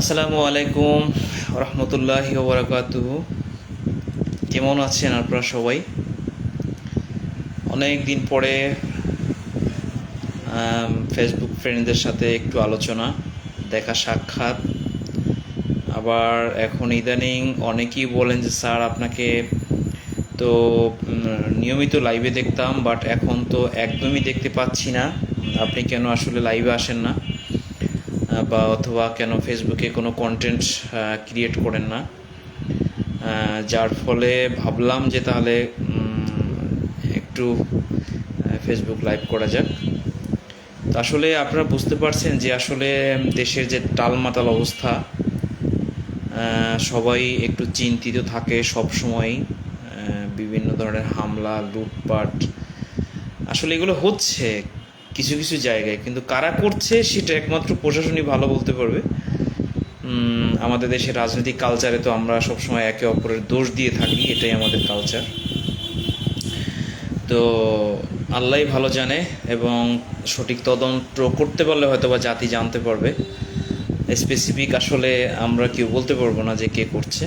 আসসালামু আলাইকুম রহমতুল্লাহ ওবরাকাতু কেমন আছেন আপনারা সবাই? অনেক দিন পরে ফেসবুক ফ্রেন্ডদের সাথে একটু আলোচনা, দেখা সাক্ষাৎ। আবার এখন ইদানিং অনেকেই বলেন যে, স্যার, আপনাকে তো নিয়মিত লাইভে দেখতাম বাট এখন তো একদমই দেখতে পাচ্ছি না। আপনি কেন আসলে লাইভে আসেন না? বা অথবা কেন ফেসবুকে কোনো কন্টেন্ট ক্রিয়েট করেন না। যার ফলে ভাবলাম যে তাহলে একটু ফেসবুক লাইভ করা যাক। তো আসলে আপনারা বুঝতে পারছেন যে আসলে দেশের যে টালমাটাল অবস্থা সবাই একটু চিন্তিত থাকে সব সময় বিভিন্ন ধরনের হামলা, লুটপাট। আসলে এগুলো হচ্ছে কিছু কিছু জায়গায়। কিন্তু কারা করছে সেটা একমাত্র প্রশাসনই ভালো বলতে পারবে। আমাদের দেশের রাজনৈতিক কালচারে তো আমরা সবসময় একে অপরের দোষ দিয়ে থাকি, এটাই আমাদের কালচার তো আল্লাহ ভালো জানে এবং সঠিক তদন্ত করতে পারলে হয়তো বা জাতি জানতে পারবে। স্পেসিফিক আসলে আমরা কেউ বলতে পারব না যে কে করছে।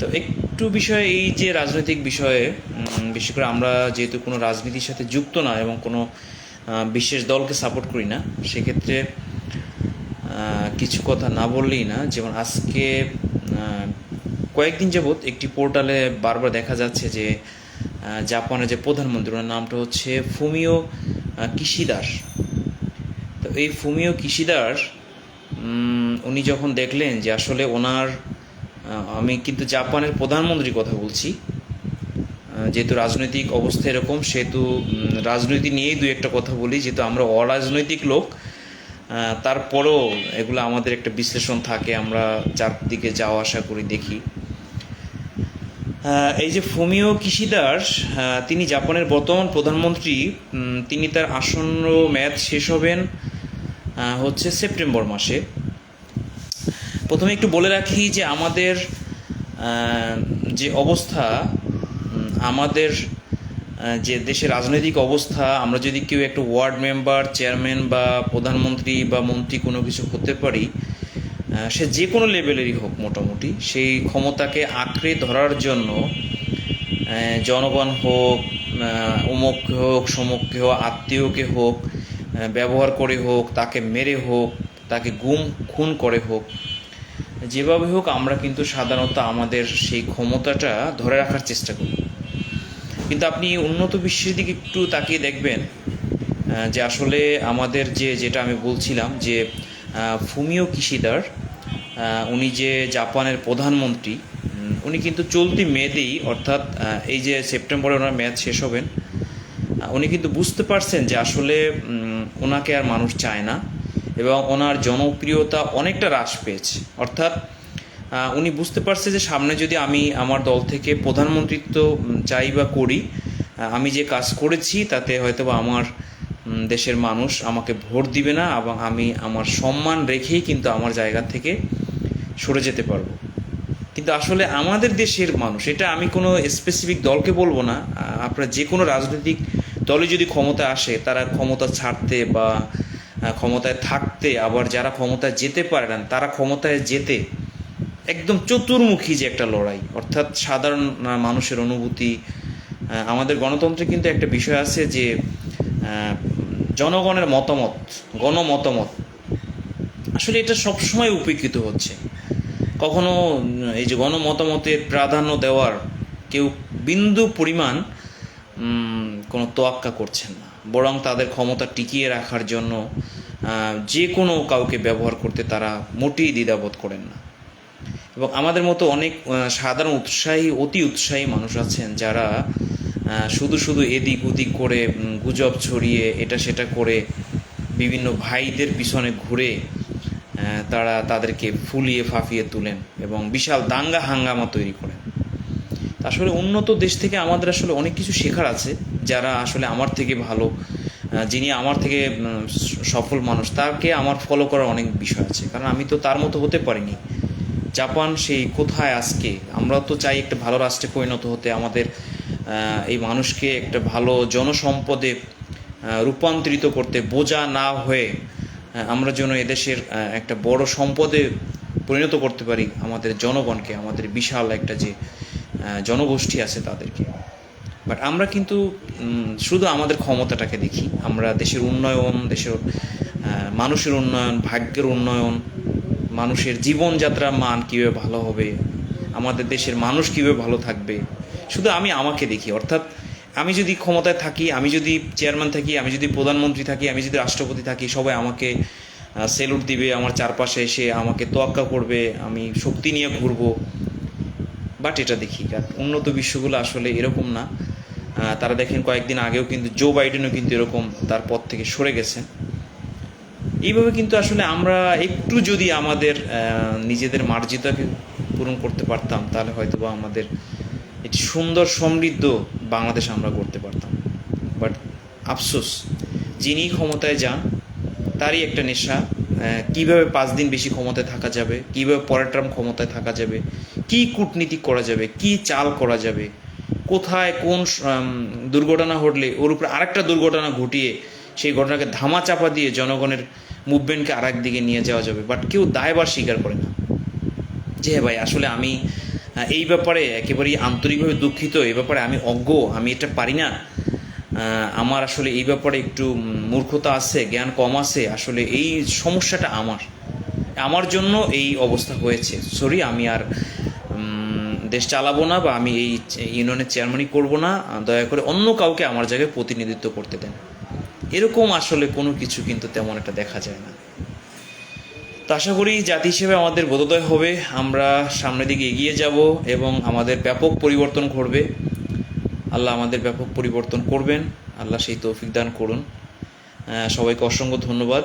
তো একটু বিষয় এই যে রাজনৈতিক বিষয়ে বিশেষ করে আমরা যেহেতু কোনো রাজনীতির সাথে যুক্ত না এবং কোনো বিশেষ দলকে সাপোর্ট করি না। সেক্ষেত্রে কিছু কথা না বললেই না। যেমন আজকে কয়েকদিন যাবৎ একটি পোর্টালে বারবার দেখা যাচ্ছে যে জাপানের যে প্রধানমন্ত্রী, ওনার নামটা হচ্ছে ফুমিও কিশিদার তো এই ফুমিও কিশিদার উনি যখন দেখলেন যে আসলে ওনার আমি কিন্তু জাপানের প্রধানমন্ত্রীর কথা বলছি যেহেতু রাজনৈতিক অবস্থা এরকম, সেহেতু রাজনীতি নিয়েই দু একটা কথা বলি। যেহেতু আমরা অরাজনৈতিক লোক তারপরেও এগুলো আমাদের একটা বিশ্লেষণ থাকে। আমরা চারদিকে যাওয়া আসা করি, দেখি। এই যে ফুমিও কিশিদার তিনি জাপানের বর্তমান প্রধানমন্ত্রী তিনি তার আসন্ন ম্যাচ শেষ হবেন হচ্ছে সেপ্টেম্বর মাসে। প্রথমে একটু বলে রাখি যে আমাদের যে অবস্থা আমাদের যে দেশের রাজনৈতিক অবস্থা, আমরা যদি কেউ একটা ওয়ার্ড মেম্বার, চেয়ারম্যান বা প্রধানমন্ত্রী বা মন্ত্রী কোনো কিছু হতে পারি সে যে কোনো লেভেলেরই হোক মোটামুটি, সেই ক্ষমতাকে আঁকড়ে ধরার জন্য জনগণ হোক অমুককে হোক, সমককে হোক, আত্মীয়কে হোক ব্যবহার করে হোক, তাকে মেরে হোক, তাকে গুম, খুন করে হোক, যেভাবে হোক আমরা কিন্তু সাধারণত আমাদের সেই ক্ষমতাটা ধরে রাখার চেষ্টা করি। কিন্তু আপনি উন্নত বিশ্বের দিকে একটু তাকিয়ে দেখবেন যে আসলে আমাদের যে, যেটা আমি বলছিলাম যে ফুমিও কিশিদার উনি যে জাপানের প্রধানমন্ত্রী উনি কিন্তু চলতি মেয়াদেই অর্থাৎ এই যে সেপ্টেম্বরে ওনার মেয়াদ শেষ হবেন উনি কিন্তু বুঝতে পারছেন যে আসলে ওনাকে আর মানুষ চায় না এবং ওনার জনপ্রিয়তা অনেকটা হ্রাস পেয়েছে। অর্থাৎ উনি বুঝতে পারছে যে সামনে যদি আমি আমার দল থেকে প্রধানমন্ত্রিত্ব চাই বা করি আমি যে কাজ করেছি তাতে হয়তো বা আমার দেশের মানুষ আমাকে ভোট দিবে না এবং আমি আমার সম্মান রেখেই কিন্তু আমার জায়গা থেকে সরে যেতে পারব। কিন্তু আসলে আমাদের দেশের মানুষ, এটা আমি কোনো স্পেসিফিক দলকে বলব না আপনার যে কোনো রাজনৈতিক দলে যদি ক্ষমতা আসে, তারা ক্ষমতা ছাড়তে বা ক্ষমতায় থাকতে, আবার যারা ক্ষমতায় যেতে পারে না, তারা ক্ষমতায় যেতে একদম চতুর্মুখী যে একটা লড়াই, অর্থাৎ সাধারণ মানুষের অনুভূতি আমাদের গণতন্ত্রে কিন্তু একটা বিষয় আছে যে জনগণের মতামত, গণমতামত আসলে এটা সবসময় উপেক্ষিত হচ্ছে। কখনো, এই যে গণমতামতের প্রাধান্য দেওয়ার কেউ বিন্দু পরিমাণ কোনো তোয়াক্কা করছেন না। বরং তাদের ক্ষমতা টিকিয়ে রাখার জন্য যে কোনো কাউকে ব্যবহার করতে তারা মোটেই দ্বিধাবোধ করেন না। এবং আমাদের মতো অনেক সাধারণ উৎসাহী, অতি উৎসাহী মানুষ আছেন যারা শুধু শুধু এদিক ওদিক করে গুজব ছড়িয়ে, এটা সেটা করে, বিভিন্ন ভাইদের পিছনে ঘুরে তারা তাদেরকে ফুলিয়ে ফাঁপিয়ে তুলেন এবং বিশাল দাঙ্গা হাঙ্গামা তৈরি করেন। আসলে উন্নত দেশ থেকে আমাদের আসলে অনেক কিছু শেখার আছে, যারা আসলে আমার থেকে ভালো যিনি আমার থেকে সফল মানুষ, তাকে আমার ফলো করার অনেক বিষয় আছে। কারণ আমি তো তার মতো হতে পারিনি। জাপান, সেই কোথায় আজকে? আমরা তো চাই একটা ভালো রাষ্ট্রে পরিণত হতে, আমাদের এই মানুষকে একটা ভালো জনসম্পদে রূপান্তরিত করতে বোঝা না হয়ে আমরা যেন এদেশের একটা বড় সম্পদে পরিণত করতে পারি আমাদের জনগণকে, আমাদের বিশাল একটা যে জনগোষ্ঠী আছে তাদেরকে। বাট আমরা কিন্তু শুধু আমাদের ক্ষমতাটাকে দেখি, আমরা দেশের উন্নয়ন, দেশের মানুষের উন্নয়ন, ভাগ্যের উন্নয়ন মানুষের জীবনযাত্রার মান কীভাবে ভালো হবে? আমাদের দেশের মানুষ কীভাবে ভালো থাকবে? শুধু আমি আমাকে দেখি, অর্থাৎ আমি যদি ক্ষমতায় থাকি, আমি যদি চেয়ারম্যান থাকি, আমি যদি প্রধানমন্ত্রী থাকি, আমি যদি রাষ্ট্রপতি থাকি, সবাই আমাকে সেলুট দিবে, আমার চারপাশে এসে আমাকে তোয়াক্কা করবে, আমি শক্তি নিয়ে ঘুরবো। বাট এটা দেখি কারণ উন্নত বিশ্বগুলো আসলে এরকম না। তারা দেখেন কয়েকদিন আগেও কিন্তু জো বাইডেনও কিন্তু এরকম তার পথ থেকে সরে গেছেন। এইভাবে কিন্তু আসলে আমরা একটু যদি আমাদের নিজেদের মার্জিতাকে পূরণ করতে পারতাম, তাহলে হয়তো বা আমাদের একটি সুন্দর সমৃদ্ধ বাংলাদেশ আমরা করতে পারতাম। বাট আফসোস, যিনি ক্ষমতায় যান, তারই একটা নেশা কীভাবে পাঁচ দিন বেশি ক্ষমতায় থাকা যাবে, কীভাবে পরের টার্ম ক্ষমতায় থাকা যাবে, কি কূটনীতি করা যাবে, কি চাল করা যাবে, কোথায় কোন দুর্ঘটনা ঘটলে, ওর উপরে আরেকটা দুর্ঘটনা ঘটিয়ে সেই ঘটনাকে ধামা চাপা দিয়ে জনগণের মুভমেন্টকে আরেক দিকে নিয়ে যাওয়া যাবে। বাট কেউ দায়বার স্বীকার করে না। যে ভাই, আসলে আমি এই ব্যাপারে একেবারেই আন্তরিকভাবে দুঃখিত, এই ব্যাপারে আমি অজ্ঞ, আমি এটা পারি না। আমার আসলে এই ব্যাপারে একটু মূর্খতা আছে, জ্ঞান কম আছে। আসলে এই সমস্যাটা আমার। আমার জন্য এই অবস্থা হয়েছে। সরি, আমি আর দেশ চালাবো না বা আমি এই ইউনিয়নের চেয়ারম্যানই করব না। দয়া করে অন্য কাউকে আমার জায়গায় প্রতিনিধিত্ব করতে দেন। এরকম আসলে কোনো কিছু কিন্তু তেমন একটা দেখা যায় না। তো আশা করি জাতি হিসেবে আমাদের বোধোদয় হবে, আমরা সামনের দিকে এগিয়ে যাব এবং আমাদের ব্যাপক পরিবর্তন ঘটবে। আল্লাহ আমাদের ব্যাপক পরিবর্তন করবেন, আল্লাহ সেই তৌফিক দান করুন। সবাইকে অসংখ্য ধন্যবাদ।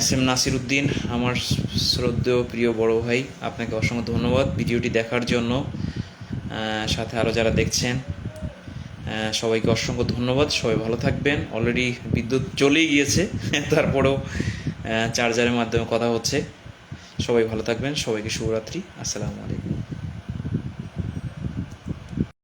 এস এম নাসির উদ্দিন, আমার শ্রদ্ধেয় প্রিয় বড় ভাই, আপনাকে অসংখ্য ধন্যবাদ ভিডিওটি দেখার জন্য। সাথে আরও যারা দেখছেন সবাইকে অসংখ্য ধন্যবাদ। সবাই ভালো থাকবেন। অলরেডি বিদ্যুৎ চলেই গিয়েছে। তারপরেও চার্জারের মাধ্যমে কথা হচ্ছে। সবাই ভালো থাকবেন। সবাইকে শুভরাত্রি। আসসালামু আলাইকুম।